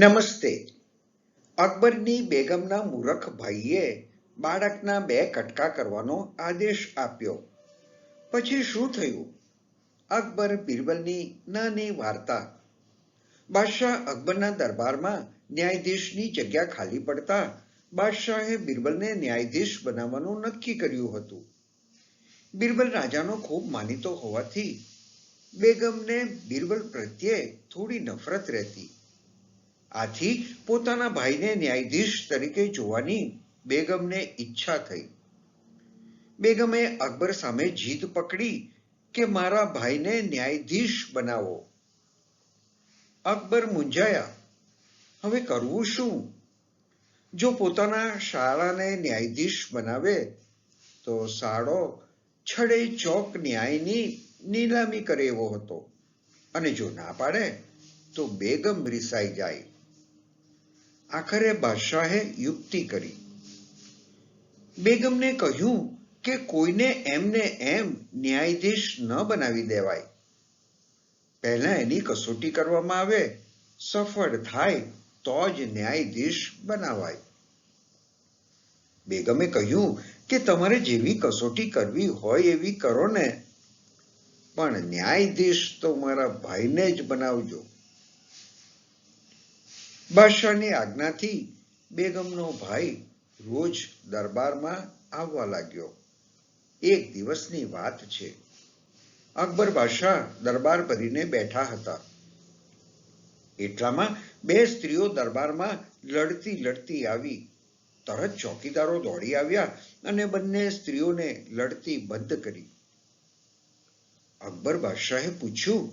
નમસ્તે. અકબરની બેગમના મૂરખ ભાઈએ બાળકના બે કટકા કરવાનો આદેશ આપ્યો. પછી શું થયું? અકબર બિરબલની નાની વાર્તા. બાદશાહ અકબરના દરબારમાં ન્યાયાધીશની જગ્યા ખાલી પડતા બાદશાહે બિરબલને ન્યાયાધીશ બનાવવાનું નક્કી કર્યું હતું. બિરબલ રાજાનો ખૂબ માનીતો હોવાથી બેગમને બિરબલ પ્રત્યે થોડી નફરત રહેતી. આથી પોતાના ભાઈને ન્યાયાધીશ તરીકે જોવાની બેગમને ઈચ્છા થઈ. બેગમે અકબર સામે જીદ પકડી કે મારા ભાઈને ન્યાયાધીશ બનાવો. અકબર મૂંઝાયા. હવે કરવું શું? જો પોતાના શાળાને ન્યાયાધીશ બનાવે, તો શાળો છડે ચોક ન્યાયની નીલામી કરે એવો હતો. અને જો ના પાડે, તો બેગમ રિસાઈ જાય. આખરે બાદશાહે યુક્તિ કરી. બેગમને કહ્યું કે કોઈને એમને એમ ન્યાયાધીશ ન બનાવી દેવાય. પહેલા એની કસોટી કરવામાં આવે, સફળ થાય તો જ ન્યાયાધીશ બનાવાય. બેગમે કહ્યું કે તમારે જેવી કસોટી કરવી હોય એવી કરો ને, પણ ન્યાયાધીશ તો મારા ભાઈને જ બનાવજો. બાદશાહની આજ્ઞાથી બેગમનો ભાઈ રોજ દરબારમાં આવવા લાગ્યો. એક દિવસની વાત છે. અકબર બાદશાહ દરબાર ભરીને બેઠા હતા. એટલામાં બે સ્ત્રીઓ દરબારમાં લડતી લડતી આવી. તરત ચોકીદારો દોડી આવ્યા અને બંને સ્ત્રીઓને લડતી બંધ કરી. અકબર બાદશાહે પૂછ્યું,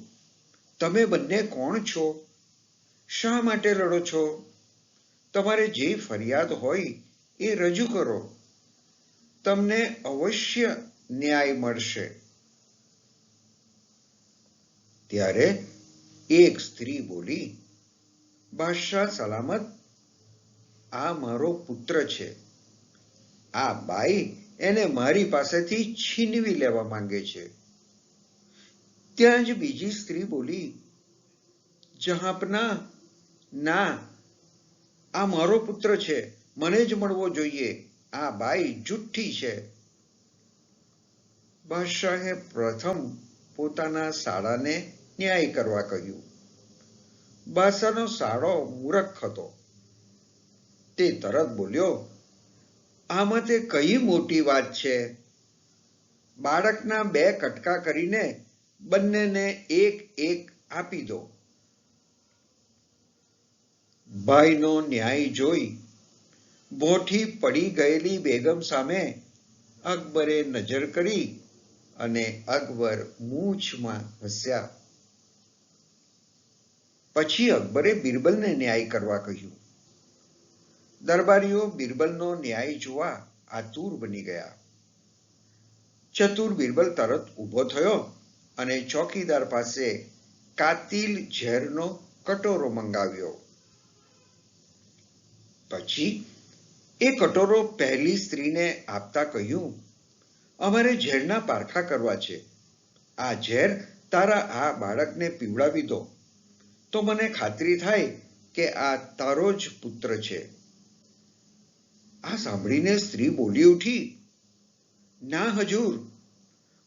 તમે બંને કોણ છો? શા માટે લડો છો? તમારે જે ફરિયાદ હોય એ રજૂ કરો. તમને અવશ્ય ન્યાય મળશે. ત્યારે એક સ્ત્રી બોલી, બાદશાહ સલામત, આ મારો પુત્ર છે. આ બાઈ એને મારી પાસેથી છીનવી લેવા માંગે છે. ત્યાં જ બીજી સ્ત્રી બોલી, જહાપના ના, આ મારો પુત્ર છે, મને જ મળવો જોઈએ. આ બાઈ જુઠ્ઠી છે. બાદશાહે પ્રથમ પોતાના શાળાને ન્યાય કરવા કહ્યું. બાદશાહનો શાળો મૂરખ હતો. તે તરત બોલ્યો, આમાં તે કઈ મોટી વાત છે? બાળકના બે કટકા કરીને બંનેને એક એક આપી દો. ભાઈનો ન્યાય જોઈ ભોઠી પડી ગયેલી બેગમ સામે અકબરે નજર કરી અને અકબર મૂછમાં હસ્યા. પછી અકબરે બિરબલને ન્યાય કરવા કહ્યું. દરબારીઓ બિરબલનો ન્યાય જોવા આતુર બની ગયા. ચતુર બિરબલ તરત ઊભો થયો અને ચોકીદાર પાસે કાતિલ ઝેરનો કટોરો મંગાવ્યો. પછી એ કટોરો પહેલી સ્ત્રીને આપતા કહ્યું, અમારે ઝેરના પારખા કરવા છે. આ ઝેર તારા આ બાળકને પીવડાવી દો. તો મને ખાતરી થાય કે આ તારો જ પુત્ર છે. આ સાંભળીને સ્ત્રી બોલી ઉઠી, ના હજુર,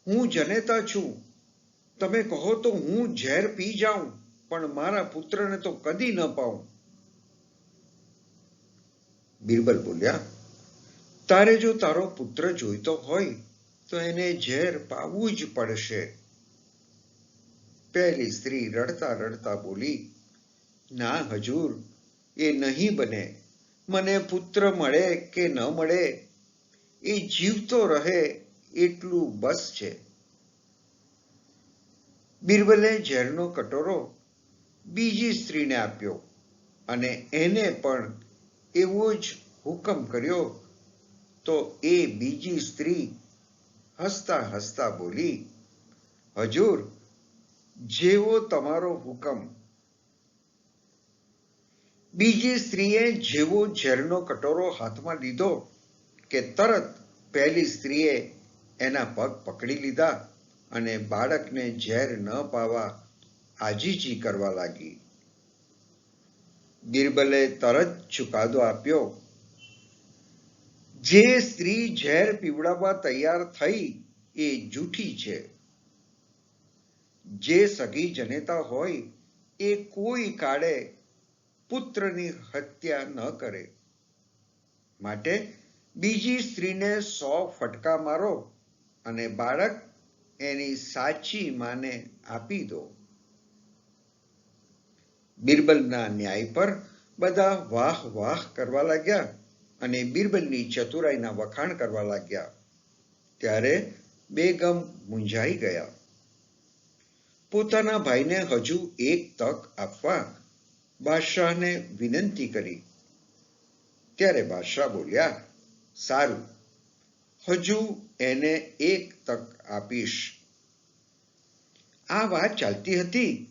હું જનેતા છું. તમે કહો તો હું ઝેર પી જાઉં, પણ મારા પુત્રને તો કદી ન પાઉં. બિરબલ બોલ્યા, તારે જો તારો પુત્ર જોઈતો હોય, તો એને ઝેર પાવું જ પડશે. પહેલી સ્ત્રી રડતા રડતા બોલી, ના હજુર, એ નહીં બને. મને પુત્ર મળે કે ન મળે, એ જીવતો રહે એટલું બસ છે. બિરબલે ઝેરનો કટોરો બીજી સ્ત્રીને આપ્યો અને એને પણ એવો જ હુકમ કર્યો તો એ બીજી સ્ત્રી હસતા હસતા બોલી, હજુર, જેવો તમારો હુકમ. બીજી સ્ત્રીએ જેવો ઝેરનો કટોરો હાથમાં લીધો કે તરત પહેલી સ્ત્રીએ એના પગ પકડી લીધા અને બાળકને ઝેર ન પાવા આજીજી કરવા લાગી. બિરબલે તરત ચુકાદો આપ્યો. જે સ્ત્રી ઝેર પીવડાવવા તૈયાર થઈ એ જૂઠી છે. જે સગી જનેતા હોય એ કોઈ કાળે પુત્રની હત્યા ન કરે. માટે બીજી સ્ત્રીને સો ફટકા મારો અને બાળક એની સાચી માને આપી દો. બિરબલના ન્યાય પર બધા વાહ વાહ કરવા લાગ્યા અને બિરબલની ચતુરાઈના વખાણ કરવા લાગ્યા. ત્યારે બેગમ મૂંઝાઈ ગયા. પોતાના ભાઈને હજુ એક તક આપવા બાદશાહને વિનંતી કરી. ત્યારે બાદશાહ બોલ્યા, સારું, હજુ એને એક તક આપીશ. આ વાત ચાલતી હતી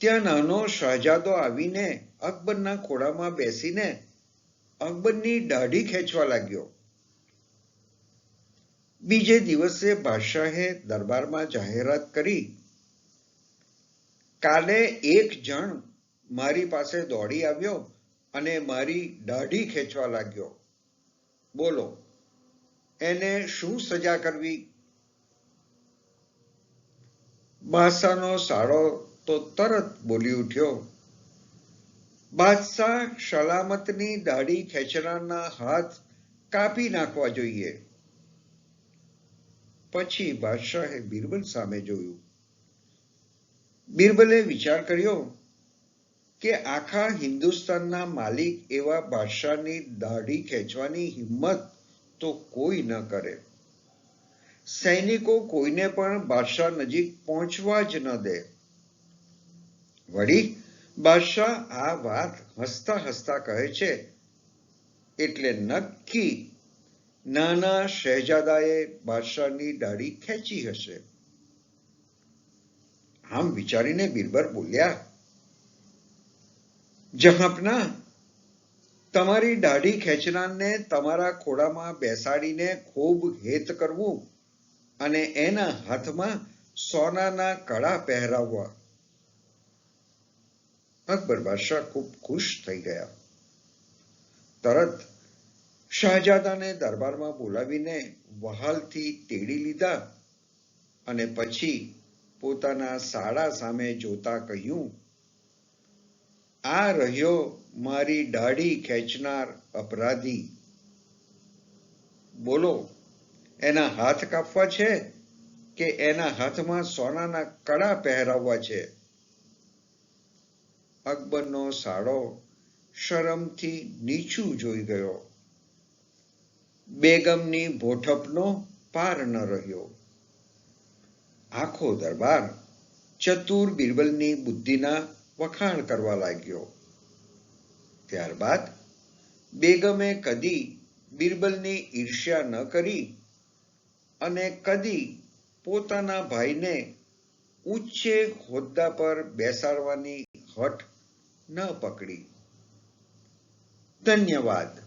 ત્યાં નાનો શાહજાદો આવીને અકબરના ખોળામાં બેસીને અકબરની દાઢી ખેંચવા લાગ્યો. બીજે દિવસે બાદશાહે દરબારમાં જાહેરાત કરી, કાલે એક જણ મારી પાસે દોડી આવ્યો અને મારી દાઢી ખેંચવા લાગ્યો. બોલો, એને શું સજા કરવી? બાદશાહનો સાળો તો તરત બોલી ઉઠ્યો. બાદશાહ સલામતની દાઢી ખેંચનારના હાથ કાપી નાખવા જોઈએ. પછી બાદશાહે બિરબલ સામે જોયું. બિરબલે વિચાર કર્યો કે આખા હિન્દુસ્તાનના માલિક એવા બાદશાહની દાઢી ખેંચવાની હિંમત તો કોઈ ન કરે. સૈનિકો કોઈને પણ બાદશાહ નજીક પહોંચવા જ ન દે. વળી બાદશાહ આ વાત હસતા હસતા કહે છે, એટલે નક્કી નાના શહેજાદાએ બાદશાહની દાઢી ખેંચી હશે. આમ વિચારીને બિરબર બોલ્યા, જહાપના, તમારી દાઢી ખેંચનારને તમારા ખોળામાં બેસાડીને ખૂબ હેત કરવું અને એના હાથમાં સોનાના કડા પહેરાવવા. અકબર બાદશાહ ખૂબ ખુશ થઈ ગયા. તરત શાહજાદાને દરબારમાં બોલાવીને વહાલથી તેડી લીધા અને પછી પોતાના સાડા સામે જોતા કહ્યું, આ રહ્યો મારી દાઢી ખેંચનાર અપરાધી. બોલો, એના હાથ કાપવા છે કે એના હાથમાં સોનાના કડા પહેરાવવા છે? અકબરનો સાળો શરમથી નીચું જોઈ ગયો. બેગમની ભોઠપનો પાર ન રહ્યો. આખો દરબાર ચતુર બિરબલની બુદ્ધિના વખાણ કરવા લાગ્યો. ત્યારબાદ બેગમે કદી બિરબલની ઈર્ષ્યા ન કરી અને કદી પોતાના ભાઈને ઉચ્ચે હોદ્દા પર બેસાડવાની હઠ ન પકડી. ધન્યવાદ.